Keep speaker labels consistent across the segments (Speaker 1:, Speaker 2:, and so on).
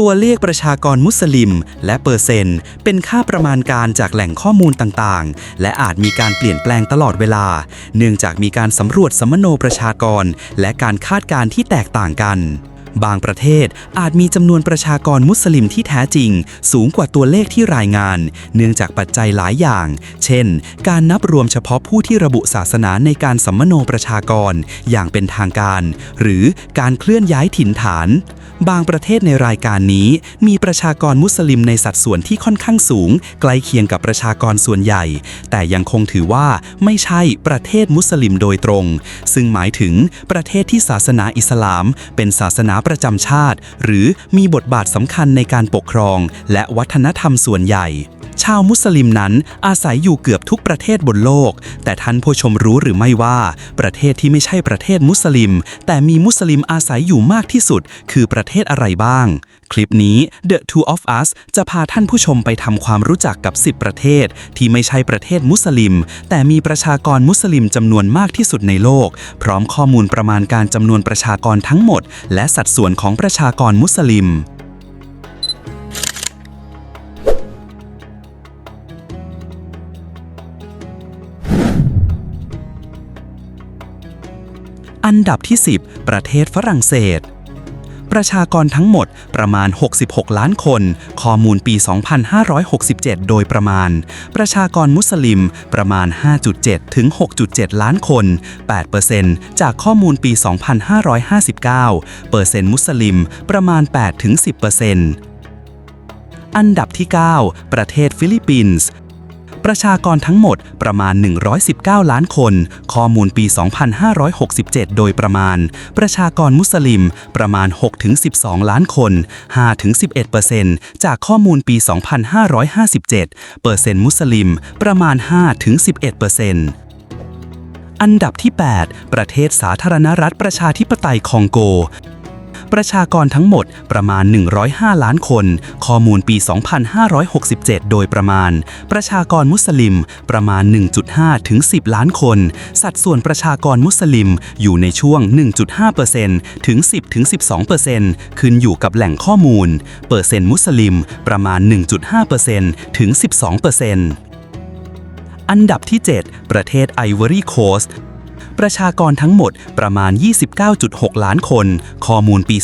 Speaker 1: ตัวเลขประชากรมุสลิม และเปอร์เซ็นต์ เป็นค่าประมาณการจากแหล่งข้อมูลต่างๆ และอาจมีการเปลี่ยนแปลงตลอดเวลา เนื่องจากมีการสำรวจสมโนประชากร และการคาดการณ์ที่แตกต่างกัน บางประเทศอาจมีจำนวนประชากรมุสลิมที่แท้จริง สูงกว่าตัวเลขที่รายงาน เนื่องจากปัจจัยหลายอย่าง เช่น การนับรวมเฉพาะผู้ที่ระบุศาสนาในการสัมมโนประชากร อย่างเป็นทางการ หรือการเคลื่อนย้ายถิ่นฐาน บางประเทศในรายการนี้ มีประชากรมุสลิมในสัดส่วนที่ค่อนข้างสูง ใกล้เคียงกับประชากรส่วนใหญ่ แต่ยังคงถือว่าไม่ใช่ประเทศมุสลิมโดยตรง ซึ่งหมายถึงประเทศที่ศาสนาอิสลาม เป็นศาสนาประจำชาติ หรือมีบทบาทสำคัญในการปกครอง และวัฒนธรรมส่วนใหญ่ ชาวมุสลิมนั้นอาศัยอยู่เกือบทุกประเทศบนโลก แต่ท่านผู้ชมรู้หรือไม่ว่า ประเทศที่ไม่ใช่ประเทศมุสลิม แต่มีมุสลิมอาศัยอยู่มากที่สุด คือประเทศอะไรบ้าง คลิปนี้ The Two of Us จะพาท่านผู้ชมไปทำความรู้จักกับ 10 ประเทศ ที่ไม่ใช่ประเทศมุสลิม แต่มีประชากรมุสลิมจำนวนมากที่สุดในโลก พร้อมข้อมูลประมาณการจำนวนประชากรทั้งหมด และสัดส่วนของประชากรมุสลิม อันดับที่ 10 ประเทศฝรั่งเศส ประชากรทั้งหมดประมาณ 66 ล้านคน ข้อมูลปี 2567 โดยประมาณ ประชากรมุสลิมประมาณ 5.7 ถึง 6.7 ล้านคน 8%จากข้อมูลปี 2559 เปอร์เซ็นต์มุสลิมประมาณ 8 ถึง 10%อันดับที่ 9 ประเทศฟิลิปปินส์ ประชากรทั้งหมดประมาณ 119 ล้านคน ข้อมูลปี 2567 โดยประมาณ ประชากรมุสลิมประมาณ 6-12 ล้านคน 5-11%จากข้อมูลปี 2557 เปอร์เซ็นต์มุสลิมประมาณ 5-11%อันดับที่ 8 ประเทศสาธารณรัฐประชาธิปไตยคองโก ประชากรทั้งหมดประมาณ 105 ล้านคน ข้อมูลปี 2567 โดยประมาณ ประชากรมุสลิมประมาณ 1.5 ถึง 10 ล้านคน สัดส่วนประชากรมุสลิมอยู่ในช่วง 1.5%ถึง 10 ถึง 12%ขึ้นอยู่กับแหล่งข้อมูล เปอร์เซ็นต์มุสลิมประมาณ 1.5%ถึง 12%อันดับที่ 7 ประเทศไอวอรี่โคสต์ ประชากรทั้งหมดประมาณ 29.6 ล้านคน ข้อมูลปี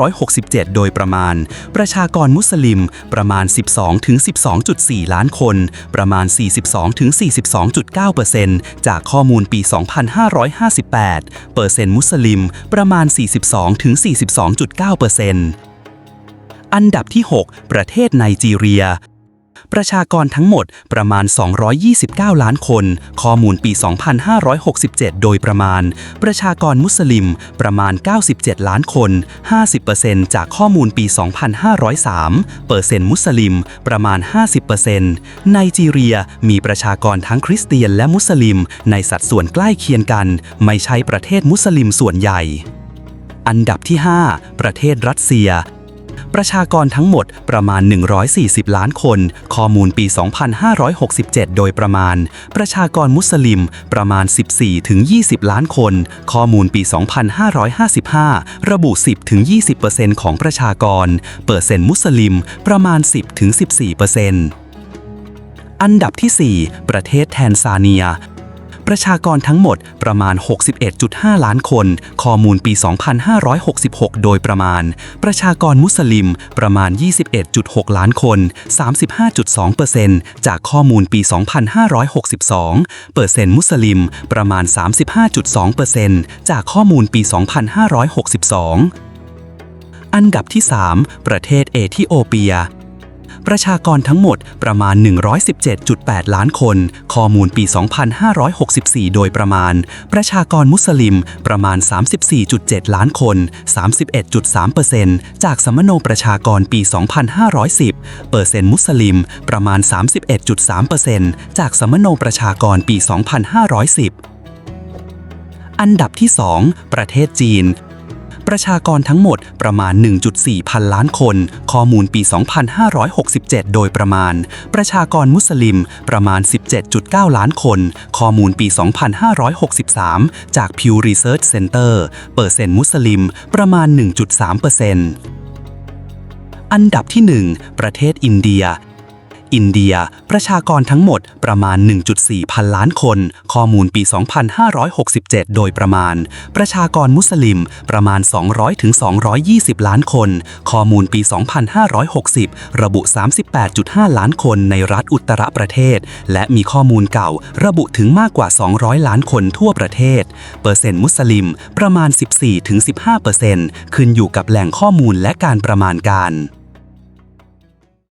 Speaker 1: 2567 โดยประมาณ ประชากรมุสลิมประมาณ 12-12.4 ล้านคน ประมาณ 42-42.9%จากข้อมูลปี 2558 เปอร์เซ็นต์มุสลิมประมาณ 42-42.9%อันดับที่ 6 ประเทศไนจีเรีย ประชากรทั้งหมดประมาณ 229 ล้านคน ข้อมูลปี 2567 โดยประมาณ ประชากรมุสลิมประมาณ 97 ล้านคน 50%จากข้อมูลปี 2503 เปอร์เซ็นต์มุสลิมประมาณ 50%ไนจีเรียมีประชากรทั้งคริสเตียนและมุสลิมในสัดส่วนใกล้เคียงกัน ไม่ใช่ประเทศมุสลิมส่วนใหญ่ อันดับที่ 5 ประเทศรัสเซีย ประชากรทั้งหมดประมาณ 140 ล้านคน ข้อมูลปี 2567 โดยประมาณ ประชากรมุสลิมประมาณ 14-20 ล้านคน ข้อมูลปี 2555 ระบุ 10-20%ของประชากร เปอร์เซ็นต์มุสลิมประมาณ 10-14%อันดับที่ 4 ประเทศแทนซาเนีย ประชากรทั้งหมดประมาณ 61.5 ล้านคน ข้อมูลปี 2566 โดยประมาณ ประชากรมุสลิมประมาณ 21.6 ล้านคน 35.2%จากข้อมูลปี 2562 เปอร์เซ็นต์มุสลิมประมาณ 35.2%จากข้อมูลปี 2562 อันดับที่ 3 ประเทศเอธิโอเปีย ประชากรทั้งหมดประมาณ 117.8 ล้านคน ข้อมูลปี 2564 โดยประมาณ ประชากรมุสลิมประมาณ 34.7 ล้านคน 31.3%จากสมโนประชากรปี 2510 เปอร์เซ็นต์มุสลิมประมาณ 31.3%จากสมโนประชากรปี 2510 อันดับที่ 2 ประเทศจีน ประชากรทั้งหมดประมาณ 1.4 พันล้านคน ข้อมูลปี 2567 โดยประมาณ ประชากรมุสลิมประมาณ 17.9 ล้านคน ข้อมูลปี 2563 จาก Pew Research Center เปอร์เซ็นต์มุสลิมประมาณ 1.3%อันดับที่ 1 ประเทศอินเดีย อินเดีย ประชากรทั้งหมดประมาณ 1.4 พันล้านคน ข้อมูลปี 2567 โดยประมาณ ประชากรมุสลิมประมาณ 200ถึง220 ล้านคน ข้อมูลปี 2560 ระบุ 38.5 ล้านคนในรัฐอุตรประเทศ และมีข้อมูลเก่าระบุถึงมากกว่า 200 ล้านคนทั่วประเทศ เปอร์เซ็นต์มุสลิมประมาณ 14-15%ขึ้นอยู่กับแหล่งข้อมูลและการประมาณการ